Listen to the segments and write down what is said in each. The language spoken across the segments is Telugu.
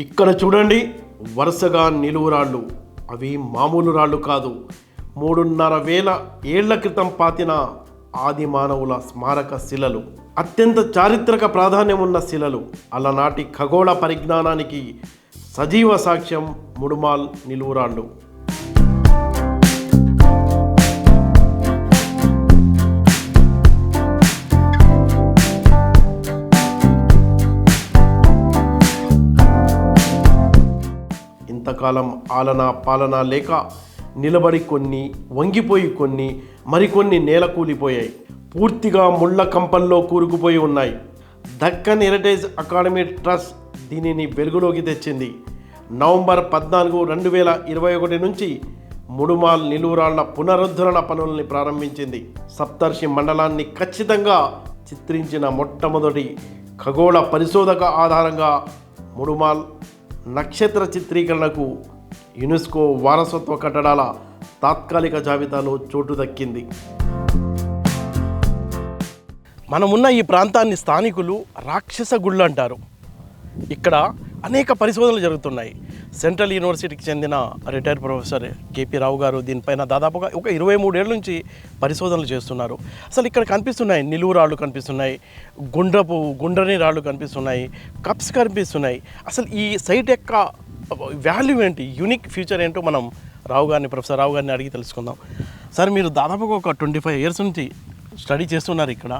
ఇక్కడ చూడండి వరుసగా నిలువు రాళ్ళు. అవి మామూలు రాళ్ళు కాదు. మూడున్నర వేల ఏళ్ళ క్రితం పాతిన ఆది మానవుల స్మారక శిలలు. అత్యంత చారిత్రక ప్రాధాన్యం ఉన్న శిలలు. అలనాటి ఖగోళ పరిజ్ఞానానికి సజీవ సాక్ష్యం ముడుమాల్ నిలువురాళ్ళు ఇంతకాలం ఆలన పాలన లేక నిలబడి కొన్ని వంగిపోయి కొన్ని మరికొన్ని నేల కూలిపోయాయి పూర్తిగా ముళ్ళ కంపల్లో కూరుకుపోయి ఉన్నాయి. దక్కన్ హెరిటేజ్ అకాడమీ ట్రస్ట్ దీనిని వెలుగులోకి తెచ్చింది. నవంబర్ పద్నాలుగు రెండు వేల ఇరవై ఒకటి నుంచి ముడుమాల్ నిలువురాళ్ళ పునరుద్ధరణ పనుల్ని ప్రారంభించింది. సప్తర్షి మండలాన్ని ఖచ్చితంగా చిత్రించిన మొట్టమొదటి ఖగోళ పరిశోధక ఆధారంగా ముడుమాల్ నక్షత్ర చిత్రీకరణకు యునెస్కో వారసత్వ కట్టడాల తాత్కాలిక జాబితాలో చోటు దక్కింది. మనమున్న ఈ ప్రాంతాన్ని స్థానికులు రాక్షస గుళ్ళు అంటారు ఇక్కడ అనేక పరిశోధనలు జరుగుతున్నాయి. సెంట్రల్ యూనివర్సిటీకి చెందిన రిటైర్డ్ ప్రొఫెసర్ కేపీ రావు గారు దీనిపైన దాదాపుగా ఒక ఇరవై మూడేళ్ళ నుంచి పరిశోధనలు చేస్తున్నారు. అసలు ఇక్కడ కనిపిస్తున్నాయి నిలువు రాళ్ళు కనిపిస్తున్నాయి గుండ్రపు గుండ్రని రాళ్ళు కనిపిస్తున్నాయి కప్స్ కనిపిస్తున్నాయి. అసలు ఈ సైట్ యొక్క వాల్యూ ఏంటి? యూనిక్ ఫ్యూచర్ ఏంటో మనం రావు గారిని ప్రొఫెసర్ రావు గారిని అడిగి తెలుసుకుందాం. సార్ మీరు దాదాపుగా ఒక ట్వంటీ ఫైవ్ ఇయర్స్ నుంచి స్టడీ చేస్తున్నారు ఇక్కడ.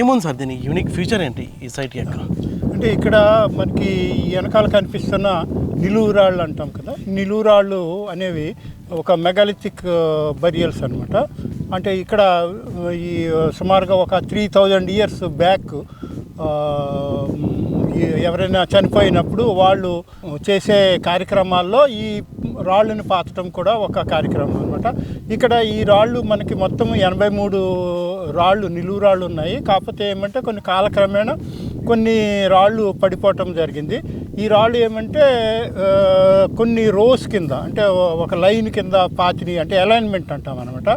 ఏముంది సార్ దీని యూనిక్ ఫ్యూచర్ ఏంటి ఈ సైట్ యొక్క? అంటే ఇక్కడ మనకి వెనకాల కనిపిస్తున్న నిలువురాళ్ళు అంటాం కదా. నిలువురాళ్ళు అనేవి ఒక మెగాలిథిక్ బరియల్స్ అనమాట అంటే ఇక్కడ ఈ సుమారుగా ఒక త్రీ థౌజండ్ ఇయర్స్ బ్యాక్ ఎవరైనా చనిపోయినప్పుడు వాళ్ళు చేసే కార్యక్రమాల్లో ఈ రాళ్ళను పాతటం కూడా ఒక కార్యక్రమం అనమాట ఇక్కడ ఈ రాళ్ళు మనకి మొత్తం ఎనభై మూడు రాళ్ళు నిలువు రాళ్ళు ఉన్నాయి. కాకపోతే ఏమంటే కొన్ని కాలక్రమేణా కొన్ని రాళ్ళు పడిపోవటం జరిగింది. ఈ రాళ్ళు ఏమంటే కొన్ని రోస్ కింద అంటే ఒక లైన్ కింద పాతిని అంటే అలైన్మెంట్ అంటాం అనమాట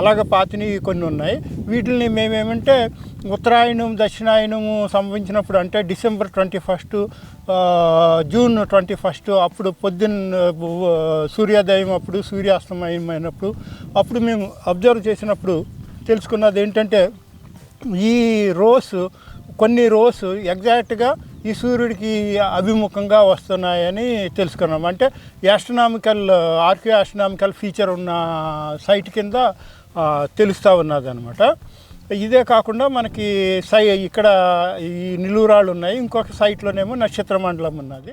అలాగ పాతిని కొన్ని ఉన్నాయి. వీటిని మేమేమంటే ఉత్తరాయణం దక్షిణాయనము సంభవించినప్పుడు అంటే December twenty first June twenty first అప్పుడు పొద్దున్న సూర్యోదయం అప్పుడు సూర్యాస్తమయం అయినప్పుడు అప్పుడు మేము అబ్జర్వ్ చేసినప్పుడు తెలుసుకున్నది ఏంటంటే ఈ రోస్ కొన్ని రోస్ ఎగ్జాక్ట్గా ఈ సూర్యుడికి అభిముఖంగా వస్తున్నాయని తెలుసుకున్నాం. అంటే యాస్ట్రనామికల్ ఆర్కియో యాస్ట్రనామికల్ ఫీచర్ ఉన్న సైట్ కింద తెలుస్తూ ఉన్నది అనమాట ఇదే కాకుండా మనకి సై ఇక్కడ ఈ నిలువురాళ్ళు ఉన్నాయి. ఇంకొక సైట్లోనేమో నక్షత్ర మండలం ఉన్నది.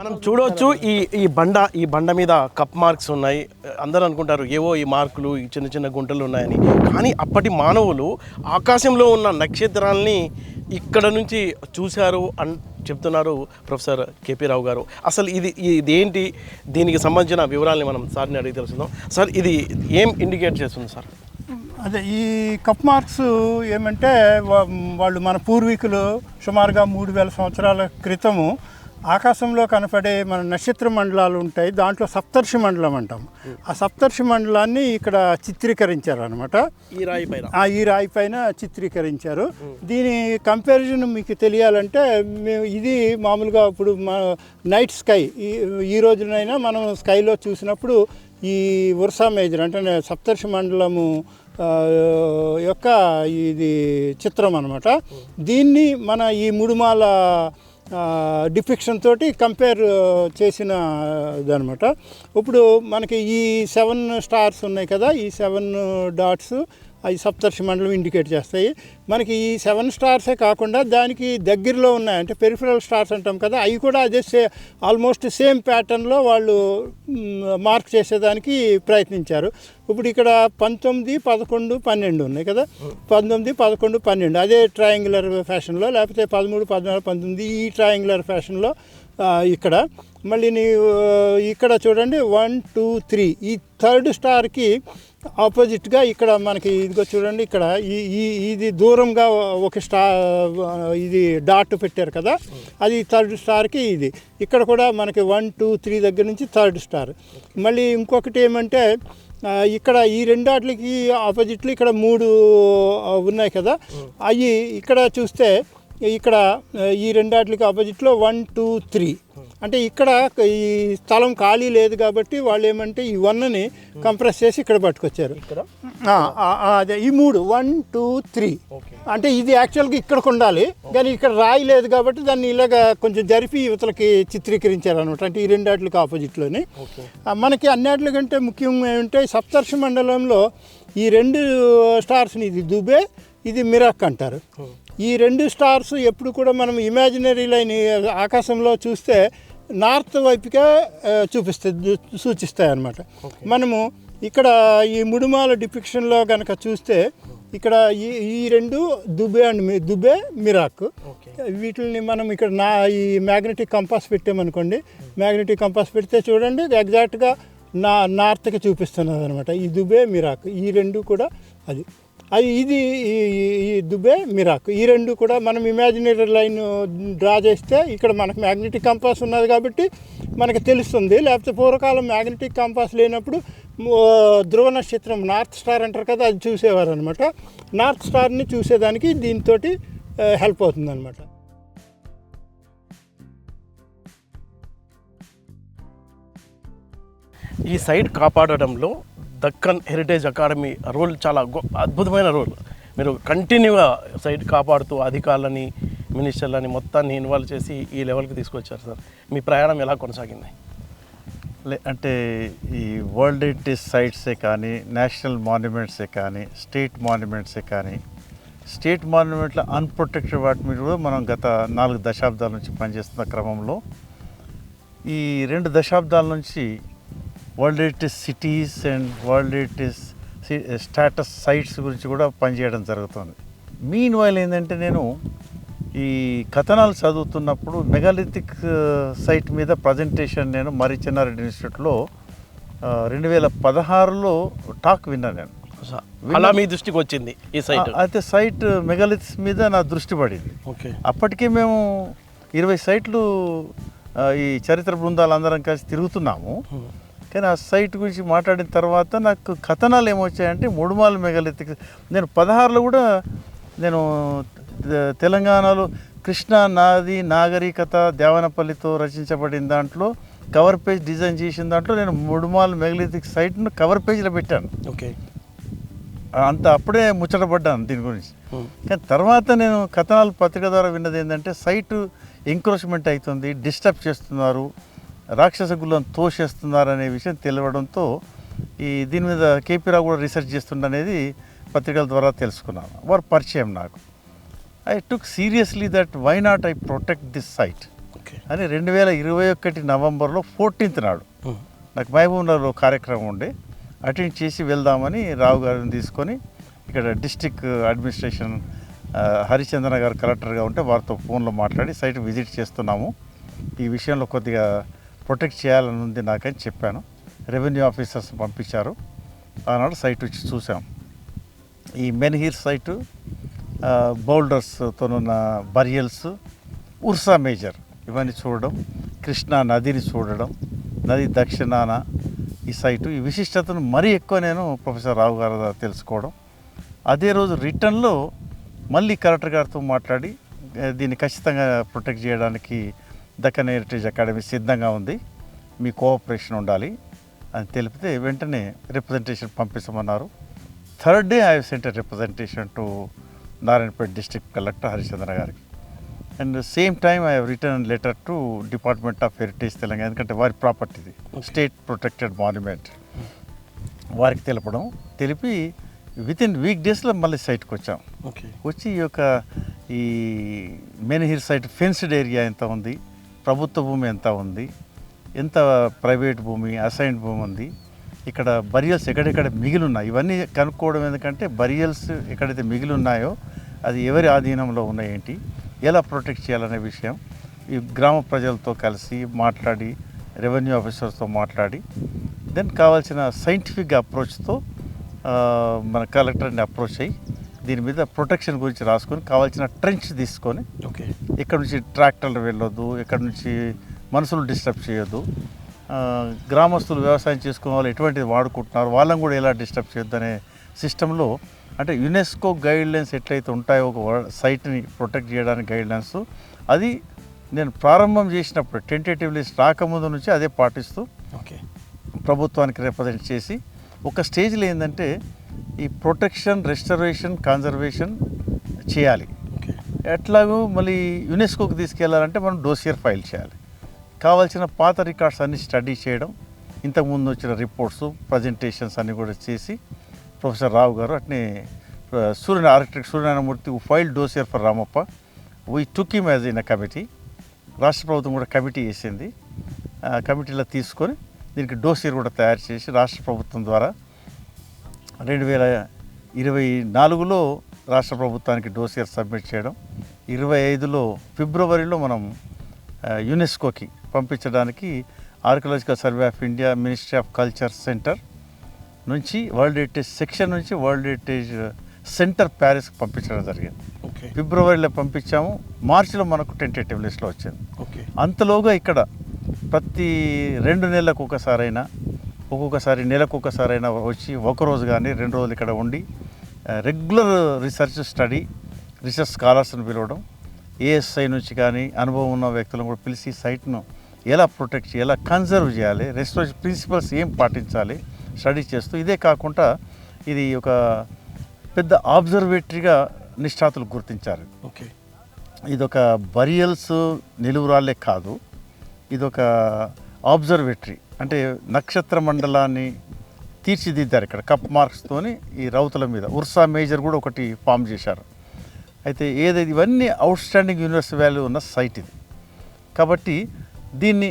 మనం చూడవచ్చు ఈ ఈ బండ ఈ బండ మీద కప్ మార్క్స్ ఉన్నాయి. అందరూ అనుకుంటారు ఏవో ఈ మార్కులు ఈ చిన్న చిన్న గుంటలు ఉన్నాయని. కానీ అప్పటి మానవులు ఆకాశంలో ఉన్న నక్షత్రాల్ని ఇక్కడ నుంచి చూశారు అని చెప్తున్నారు ప్రొఫెసర్ కేపీ రావు గారు. అసలు ఇది ఇదేంటి? దీనికి సంబంధించిన వివరాలని మనం సార్ని అడిగి తెలుసుకుందాం. సార్ ఇది ఏం ఇండికేట్ చేస్తుంది సార్? అదే ఈ కప్ మార్క్స్ ఏమంటే వాళ్ళు మన పూర్వీకులు సుమారుగా మూడు వేల సంవత్సరాల క్రితము ఆకాశంలో కనపడే మన నక్షత్ర మండలాలు ఉంటాయి దాంట్లో సప్తర్షి మండలం అంటాం. ఆ సప్తర్షి మండలాన్ని ఇక్కడ చిత్రీకరించారు అనమాట ఈ రాయి పైన. ఆ ఈ రాయి పైన చిత్రీకరించారు. దీని కంపారిజన్ మీకు తెలియాలంటే మేము ఇది మామూలుగా ఇప్పుడు మా నైట్ స్కై ఈ రోజునైనా మనం స్కైలో చూసినప్పుడు ఈ ఉర్సా మేజర్ అంటే సప్తర్షి మండలము యొక్క ఇది చిత్రం అనమాట దీన్ని మన ఈ ముడుమాల డిపిక్షన్ తోటి కంపేర్ చేసిన ఇదనమాట ఇప్పుడు మనకి ఈ సెవెన్ స్టార్స్ ఉన్నాయి కదా ఈ సెవెన్ డాట్స్ అవి సప్తర్షి మండలం ఇండికేట్ చేస్తాయి. మనకి ఈ సెవెన్ స్టార్సే కాకుండా దానికి దగ్గరలో ఉన్నాయి. అంటే పెరిఫరల్ స్టార్స్ అంటాం కదా అవి కూడా అదే సే ఆల్మోస్ట్ సేమ్ ప్యాటర్న్లో వాళ్ళు మార్క్ చేసేదానికి ప్రయత్నించారు. ఇప్పుడు ఇక్కడ పంతొమ్మిది పదకొండు పన్నెండు ఉన్నాయి కదా. పంతొమ్మిది పదకొండు పన్నెండు. అదే ట్రయాంగులర్ ఫ్యాషన్లో లేకపోతే పదమూడు పద్నాలుగు పంతొమ్మిది ఈ ట్రయాంగులర్ ఫ్యాషన్లో ఇక్కడ. మళ్ళీ నీవు ఇక్కడ చూడండి వన్ టూ త్రీ ఈ థర్డ్ స్టార్కి ఆపోజిట్గా ఇక్కడ మనకి ఇదిగో చూడండి ఇక్కడ ఈ ఈ ఇది దూరంగా ఒక స్టా ఇది డాట్ పెట్టారు కదా అది థర్డ్ స్టార్కి ఇది. ఇక్కడ కూడా మనకి వన్ టూ త్రీ దగ్గర నుంచి థర్డ్ స్టార్. మళ్ళీ ఇంకొకటి ఏమంటే ఇక్కడ ఈ రెండాట్లకి ఆపోజిట్లు ఇక్కడ మూడు ఉన్నాయి కదా అవి ఇక్కడ చూస్తే ఇక్కడ ఈ రెండాట్లకి ఆపోజిట్లో వన్ టూ త్రీ. అంటే ఇక్కడ ఈ స్థలం ఖాళీ లేదు కాబట్టి వాళ్ళు ఏమంటే ఈ వన్ని కంప్రెస్ చేసి ఇక్కడ పట్టుకొచ్చారు. అదే ఈ మూడు వన్ టూ త్రీ. అంటే ఇది యాక్చువల్గా ఇక్కడికి ఉండాలి. కానీ ఇక్కడ రాయి లేదు కాబట్టి దాన్ని ఇలాగ కొంచెం జరిపి యువతలకి చిత్రీకరించారు అనమాట అంటే ఈ రెండాట్లకి ఆపోజిట్లోని. మనకి అన్నిటి కంటే ముఖ్యంగా ఏమంటే సప్తర్షి మండలంలో ఈ రెండు స్టార్స్ని ఇది దుబే ఇది మిరాక్ అంటారు. ఈ రెండు స్టార్స్ ఎప్పుడు కూడా మనం ఇమాజినరీ లైన్ ఆకాశంలో చూస్తే నార్త్ వైపుగా ఆ, చూపిస్తాయి దు- సూచిస్తాయి అన్నమాట. మనము ఇక్కడ ఈ ముడుమాల డిపిక్షన్లో కనుక చూస్తే ఇక్కడ ఈ ఈ రెండు దుబే అండ్ మి- దుబే మిరాక్. వీటిని మనం ఇక్కడ నా ఈ మ్యాగ్నెటిక్ కంపాస్ పెట్టామనుకోండి మ్యాగ్నెటిక్ కంపాస్ పెడితే చూడండి ఎగ్జాక్ట్గా నా నార్త్కి చూపిస్తున్నది అనమాట ఈ దుబే మిరాక్ ఈ రెండు కూడా అది. అది ఇది ఈ దుబ్బే దుబే మిరాక్. ఈ రెండు కూడా మనం ఇమాజినరీ లైన్ డ్రా చేస్తే ఇక్కడ మనకు మ్యాగ్నెటిక్ కంపాస్ ఉన్నది కాబట్టి మనకు తెలుస్తుంది. లేకపోతే పూర్వకాలం మ్యాగ్నెటిక్ కంపాస్ లేనప్పుడు ధ్రువ నక్షత్రం నార్త్ స్టార్ అంటారు కదా అది చూసేవారు అనమాట నార్త్ స్టార్ని చూసేదానికి దీంతో హెల్ప్ అవుతుంది అనమాట ఈ సైట్ కాపాడడంలో దక్కన్ హెరిటేజ్ అకాడమీ రోల్ చాలా అద్భుతమైన రోల్. మీరు కంటిన్యూగా సైట్ కాపాడుతూ అధికారులని మినిస్టర్లని మొత్తాన్ని ఇన్వాల్వ్ చేసి ఈ లెవెల్కి తీసుకొచ్చారు సార్. మీ ప్రయాణం ఎలా కొనసాగింది? లే- అంటే ఈ వరల్డ్ హెరిటేజ్ సైట్సే కానీ నేషనల్ మాన్యుమెంట్సే కానీ స్టేట్ మాన్యుమెంట్సే కానీ స్టేట్ మాన్యుమెంట్ల అన్ప్రొటెక్టెడ్ వాటి మీద కూడా మనం గత నాలుగు దశాబ్దాల నుంచి పనిచేస్తున్న క్రమంలో ఈ రెండు దశాబ్దాల నుంచి world heritage cities and world heritage status sites గురించి కూడా పనిచేయడం జరుగుతుంది. మీన్ వైల్ ఏంటంటే నేను ఈ కథనాలు చదువుతున్నప్పుడు మెగాలిథిక్ సైట్ మీద ప్రజెంటేషన్ నేను మరి చిన్నారెడ్డి ఇన్స్టిట్యూట్లో రెండు వేల పదహారులో టాక్ విన్నాను నేను. అలా మీ దృష్టికి వచ్చింది ఈ సైట్? అయితే సైట్ మెగాలిథ్స్ మీద నా దృష్టి పడింది. ఓకే. అప్పటికే మేము ఇరవై సైట్లు ఈ చరిత్ర బృందాలు అందరం కలిసి తిరుగుతున్నాము. కానీ ఆ సైట్ గురించి మాట్లాడిన తర్వాత నాకు కథనాలు ఏమొచ్చాయంటే ముడుమాల మెగాలిథిక్ నేను పదహారులో కూడా నేను తెలంగాణలో కృష్ణా నాది నాగరికత దేవనపల్లితో రచించబడిన దాంట్లో కవర్ పేజ్ డిజైన్ చేసిన దాంట్లో నేను ముడుమాల మెగాలిథిక్ సైట్ను కవర్ పేజ్లో పెట్టాను. ఓకే. అంత అప్పుడే ముచ్చటపడ్డాను దీని గురించి. కానీ తర్వాత నేను కథనాలు పత్రిక ద్వారా విన్నది ఏంటంటే సైటు ఎంక్రోచ్మెంట్ అవుతుంది డిస్టర్బ్ చేస్తున్నారు రాక్షస గుళ్ళను తోసేస్తున్నారు అనే విషయం తెలియడంతో ఈ దీని మీద కేపీ రావు కూడా రీసెర్చ్ చేస్తుండనేది పత్రికల ద్వారా తెలుసుకున్నాను. వారు పరిచయం నాకు. I took seriously that why not I protect this site okay. అని రెండు వేల ఇరవై ఒకటి నవంబర్లో ఫోర్టీన్త్ నాడు నాకు మహబూబ్నగర్లో కార్యక్రమం ఉండే అటెండ్ చేసి వెళ్దామని రావు గారిని తీసుకొని ఇక్కడ డిస్టిక్ అడ్మినిస్ట్రేషన్ ఆ, హరిచంద్ర గారు కలెక్టర్గా ఉంటే వారితో ఫోన్లో మాట్లాడి సైట్ విజిట్ చేస్తున్నాము. ఈ విషయంలో కొద్దిగా ప్రొటెక్ట్ చేయాలని ఉంది నాకని చెప్పాను. రెవెన్యూ ఆఫీసర్స్ పంపించారు. ఆనాడు సైట్ వచ్చి చూసాం ఈ మెన్హీర్ సైటు బౌల్డర్స్తోనున్న బరియల్స్ ఉర్సా మేజర్ ఇవన్నీ చూడడం కృష్ణా నదిని చూడడం నది దక్షిణాన ఈ సైటు. ఈ విశిష్టతను మరీ ఎక్కువ నేను ప్రొఫెసర్ రావు గారు తెలుసుకోవడం. అదే రోజు రిటర్న్లో మళ్ళీ కలెక్టర్ గారితో మాట్లాడి దీన్ని ఖచ్చితంగా ప్రొటెక్ట్ చేయడానికి దక్కన్ హెరిటేజ్ అకాడమీ సిద్ధంగా ఉంది. మీ కోఆపరేషన్ ఉండాలి అని తెలిపితే వెంటనే representation పంపించమన్నారు third day I sent representation to Narayanpet district collector Harichandra గారికి. And same time I return letter to department of heritage Telangana ఎందుకంటే వారి ప్రాపర్టీది స్టేట్ ప్రొటెక్టెడ్ మాన్యుమెంట్. వారికి తెలపడం తెలిపి విత్ ఇన్ వీక్ డేస్లో మళ్ళీ సైట్కి వచ్చాం. ఓకే. వచ్చి ఈ యొక్క ఈ మెనహిర్ సైట్ ఫెన్స్డ్ ఏరియా ఎంత ఉంది? ప్రభుత్వ భూమి ఎంత ఉంది? ఎంత ప్రైవేట్ భూమి అసైన్డ్ భూమి ఉంది? ఇక్కడ బరియల్స్ ఎక్కడెక్కడ మిగిలి ఉన్నాయి ఇవన్నీ కనుక్కోవడం ఎందుకంటే బరియల్స్ ఎక్కడైతే మిగిలి ఉన్నాయో అది ఎవరి ఆధీనంలో ఉన్నాయేంటి? ఎలా ప్రొటెక్ట్ చేయాలనే విషయం ఈ గ్రామ ప్రజలతో కలిసి మాట్లాడి రెవెన్యూ ఆఫీసర్స్తో మాట్లాడి దెన్ కావాల్సిన సైంటిఫిక్ అప్రోచ్తో మన కలెక్టర్ని అప్రోచ్ అయ్యి దీని మీద ప్రొటెక్షన్ గురించి రాసుకొని కావాల్సిన ట్రెంచ్ తీసుకొని ఓకే. ఇక్కడ నుంచి ట్రాక్టర్లు వెళ్ళొద్దు ఇక్కడ నుంచి మనుషులు డిస్టర్బ్ చేయొద్దు. గ్రామస్తులు వ్యవసాయం చేసుకునే వాళ్ళు ఎటువంటిది వాడుకుంటున్నారు వాళ్ళని కూడా ఎలా డిస్టర్బ్ చేయొద్దు అనే సిస్టంలో అంటే యునెస్కో గైడ్ లైన్స్ ఎట్లయితే ఉంటాయో ఒక సైట్ని ప్రొటెక్ట్ చేయడానికి గైడ్ లైన్స్ అది నేను ప్రారంభం చేసినప్పుడు టెంటేటివ్ లిస్ట్ రాకముందు నుంచి అదే పాటిస్తూ ఓకే. ప్రభుత్వానికి రిప్రజెంట్ చేసి ఒక స్టేజ్లో ఏంటంటే ఈ ప్రొటెక్షన్ రెస్టరేషన్ కన్జర్వేషన్ చేయాలి. ఎట్లాగో మళ్ళీ యునెస్కోకి తీసుకెళ్ళాలంటే మనం డోసియర్ ఫైల్ చేయాలి. కావాల్సిన పాత రికార్డ్స్ అన్ని స్టడీ చేయడం ఇంతకుముందు వచ్చిన రిపోర్ట్స్ ప్రజెంటేషన్స్ అన్నీ కూడా చేసి ప్రొఫెసర్ రావు గారు అట్నే ఆ, Surya architect Suryanarayanamurthy file dossier for Ramappa. We took him as in a committee రాష్ట్ర ప్రభుత్వం కూడా కమిటీ వేసింది. ఆ కమిటీలో తీసుకొని దీనికి డోసియర్ కూడా తయారు చేసి రాష్ట్ర ప్రభుత్వం ద్వారా రెండు వేల ఇరవై నాలుగులో రాష్ట్ర ప్రభుత్వానికి డోసియర్ సబ్మిట్ చేయడం ఇరవై ఐదులో ఫిబ్రవరిలో మనం యునెస్కోకి పంపించడానికి archaeological survey of India ministry of culture center నుంచి వరల్డ్ హెరిటేజ్ సెక్షన్ నుంచి వరల్డ్ హెరిటేజ్ సెంటర్ ప్యారిస్కి పంపించడం జరిగింది. ఓకే. ఫిబ్రవరిలో పంపించాము మార్చిలో మనకు టెంటేటివ్ లిస్ట్లో వచ్చింది. ఓకే. అంతలోగా ఇక్కడ ప్రతి రెండు నెలలకు ఒకసారైనా ఒక్కొక్కసారి నెలకు ఒకసారైనా వచ్చి ఒక రోజు కానీ రెండు రోజులు ఇక్కడ ఉండి రెగ్యులర్ రీసెర్చ్ స్టడీ రీసెర్చ్ స్కాలర్స్ని పిలవడం ఏఎస్ఐ నుంచి కానీ అనుభవం ఉన్న వ్యక్తులను కూడా పిలిచి సైట్ను ఎలా ప్రొటెక్ట్ చేయాలి ఎలా కన్జర్వ్ చేయాలి రెస్టోరేషన్ ప్రిన్సిపల్స్ ఏం పాటించాలి స్టడీ చేస్తూ ఇదే కాకుండా ఇది ఒక పెద్ద ఆబ్జర్వేటరీగా నిష్ఠాతులు గుర్తించారు. ఓకే. ఇదొక బరియల్స్ నిలువురాళ్ళే కాదు ఇదొక ఆబ్జర్వేటరీ. అంటే నక్షత్ర మండలాన్ని తీర్చిదిద్దారు ఇక్కడ కప్ మార్క్స్తోని ఈ రౌతుల మీద. ఉర్సా మేజర్ కూడా ఒకటి ఫామ్ చేశారు. అయితే ఏదైతే ఇవన్నీ అవుట్ స్టాండింగ్ యూనివర్స్ వాల్యూ ఉన్న సైట్ ఇది. కాబట్టి దీన్ని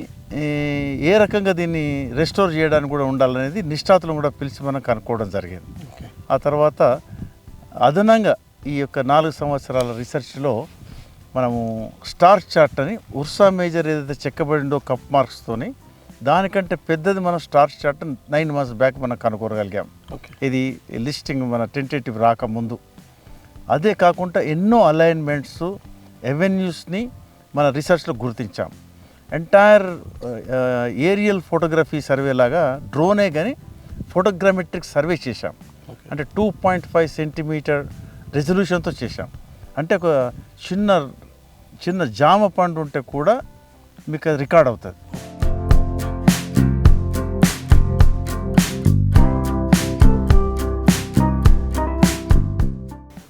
ఏ, రకంగా దీన్ని రెస్టోర్ చేయడానికి కూడా ఉండాలనేది నిష్ఠాతులను కూడా పిలిచి మనం కనుక్కోవడం జరిగింది. ఆ తర్వాత అదనంగా ఈ యొక్క నాలుగు సంవత్సరాల రీసెర్చ్లో మనము స్టార్ చార్ట్ అని ఉర్సా మేజర్ ఏదైతే చెక్కబడిందో కప్ మార్క్స్తోని దానికంటే పెద్దది మనం star chart nine months back మనం కనుక్కోగలిగాం. ఇది లిస్టింగ్ మన టెంటేటివ్ రాకముందు. అదే కాకుండా ఎన్నో అలైన్మెంట్స్ ఎవెన్యూస్ని మన రీసెర్చ్లో గుర్తించాం. ఎంటైర్ ఏరియల్ ఫోటోగ్రఫీ సర్వే లాగా డ్రోనే కానీ ఫోటోగ్రామెట్రిక్ సర్వే చేశాం. అంటే టూ పాయింట్ ఫైవ్ సెంటీమీటర్ రెజల్యూషన్తో చేశాం. అంటే ఒక చిన్న చిన్న జామ పండు ఉంటే కూడా మీకు అది రికార్డ్ అవుతుంది.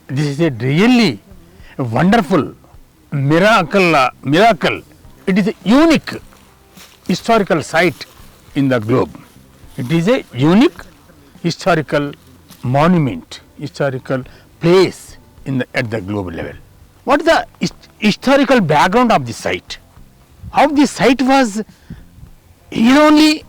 This is a really wonderful miracle miracle. It is a unique historical site in the globe. It is a unique historical monument historical place in the at the global level. What is the his- historical background of this site? How this site was here only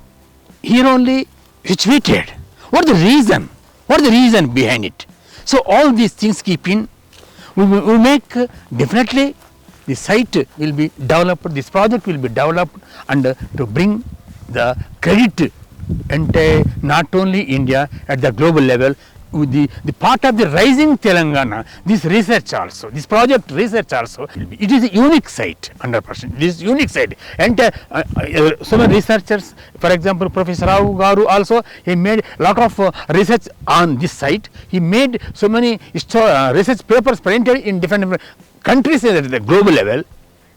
here only situated? What the reason? What the reason behind it so all these things keep in we we make uh, definitely the site will be developed this project will be developed and uh, to bring the credit entire not only india at the global level the, the part of the rising Telangana, this research also, this project research also, it is a unique site, 100%. This is unique site. And uh, uh, uh, researchers, for example, Professor Rao Garu also, he made a lot of uh, research on this site. He made so many uh, research papers printed in different, countries at the global level.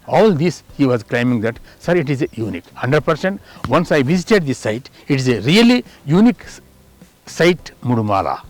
All this he was claiming that, sir, it is a unique, 100%. Once I visited this site, it is a really unique site Mudumala.